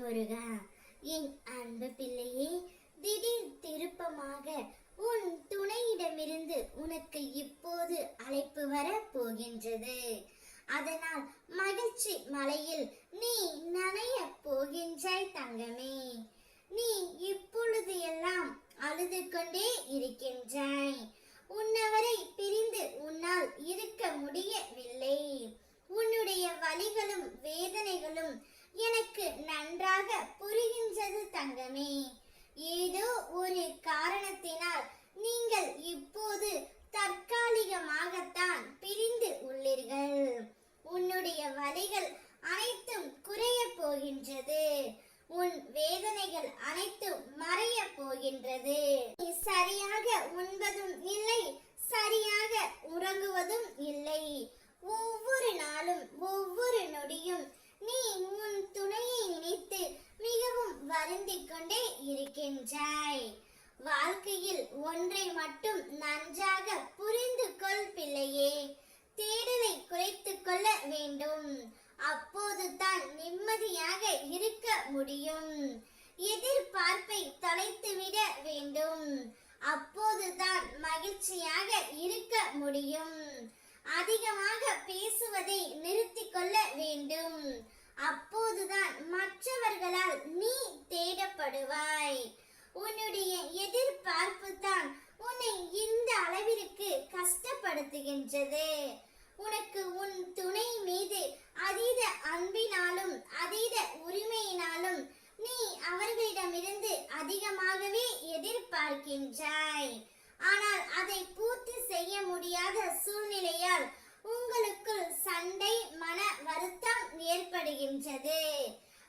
முருகா என் அன்பு பிள்ளையே திடீர் திருப்பமாக உன் துணையிடமிருந்து உனக்கு இப்போது அழைப்பு வர போகின்றது. அதனால் மகிழ்ச்சி மலையில் நீ நனைய போகின்றாய் தங்கமே. நீ இப்பொழுது எல்லாம் அழுது கொண்டே இருக்கின்ற உன்னவரை பிரிந்து உன்னால் இருக்க முடியவில்லை உன்னுடைய வலிகளும் வேதனைகளும் எனக்கு நன்றாக புரிகின்றது தங்கமே. ஏதோ ஒரு காரணத்தினால் நீங்கள் இப்போது தற்காலிகமாகத்தான் பிரிந்து உள்ளீர்கள். உன்னுடைய வலிகள் அனைத்தும் குறைய போகின்றது. உன் வேதனைகள் அனைத்தும் மறைய போகின்றது. சரியாக உண்பதும் இல்லை சரியாக உறங்குவதும் இல்லை ஒவ்வொரு நாளும் ஒவ்வொரு நொடியும் நீ உன் துணையை நினைத்து மிகவும் வருந்திக் கொண்டே இருக்கின்றாய். வாழ்க்கையில் ஒன்றை மட்டும் நன்றாக புரிந்து கொள் பிள்ளையே. தேடலை குறைத்து கொள்ள வேண்டும். அப்போதுதான் நிம்மதியாக இருக்க முடியும். எதிர்பார்ப்பை தொலைத்துவிட வேண்டும். அப்போதுதான் மகிழ்ச்சியாக இருக்க முடியும். அதிகமாக பேச நிறுத்திக் கொள்ள வேண்டும் அப்போதுதான் மற்றவர்களால் நீ தேடப்படுவாய் உன்னுடைய எதிர்பார்ப்பு தான் உன்னை இந்த அளவிற்கு கஷ்டப்படுத்துகின்றது. உனக்கு உன் துணை மீது அதீத அன்பினாலும் அதீத உரிமையினாலும் நீ அவர்களிடமிருந்து அதிகமாகவே எதிர்பார்க்கின்றாய். ஆனால் அதை பூர்த்தி செய்ய முடியாத சூழ்நிலையால் உங்களுக்குள் சண்டை மன வருத்தம் ஏற்படுகின்றது.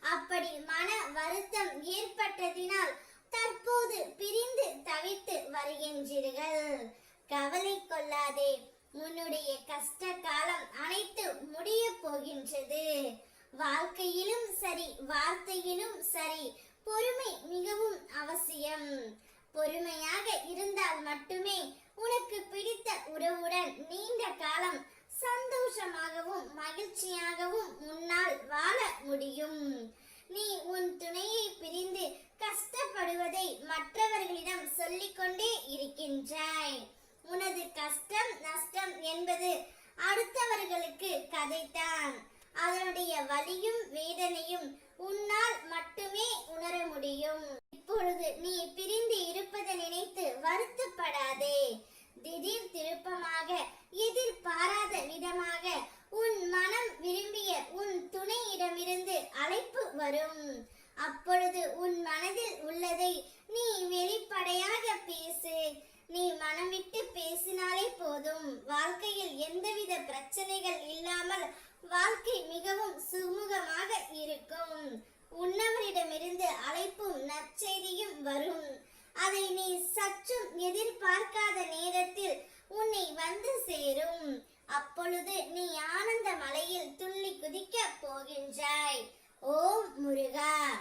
அப்படி மன வருத்தம் ஏற்பட்டதினால் தற்போது பிரிந்து தவித்து வருகின்றீர்கள். கவலை கொள்ளாதே. உன்னுடைய கஷ்ட காலம் அனைத்து முடிய போகின்றது. வாழ்க்கையிலும் சரி வார்த்தையிலும் சரி பொறுமை மிகவும் அவசியம். பொறுமையாக இருந்தால் மட்டுமே உனக்கு பிடித்த உறவுடன் நீண்ட காலம் மகிழ்ச்சியாகவும் உன்னால் வாழ முடியும். நீ உன் துணையை பிரிந்து கஷ்டப்படுவதை மற்றவர்களிடம் சொல்லிக்கொண்டே இருக்கின்றாய். உனது கஷ்டம் நஷ்டம் என்பது அடுத்தவர்களுக்கு கதைத்தான். அதனுடைய வலியும் வேதனையும் உன்னால் மட்டுமே உணர முடியும். இப்பொழுது நீ பிரிந்து இருப்பதை நினைத்து வருத்தப்படாதே. திடீர் திருப்பமாக எதிர்பாராத விதமாக மனம் விரும்பிய உன் துணையிடமிருந்து அழைப்பு வரும். அப்பொழுது உன் மனதில் உள்ளதை நீ வெளிப்படையாக பேசு. நீ மனம் விட்டு பேசினாலே போதும். வாழ்க்கையில் எந்தவித பிரச்சனைகள் இல்லாமல் வாழ்க்கை மிகவும் சுமூகமாக இருக்கும். உன்னவரிடமிருந்து அழைப்பும் நற்செய்தியும் வரும். அதை நீ சற்றும் எதிர்பார்க்காத நேரத்தில் உன்னை வந்து சேரும். அப்பொழுது நீ ஆனந்த மலையில் துள்ளி குதிக்க போகின்றாய். ஓம் முருகா.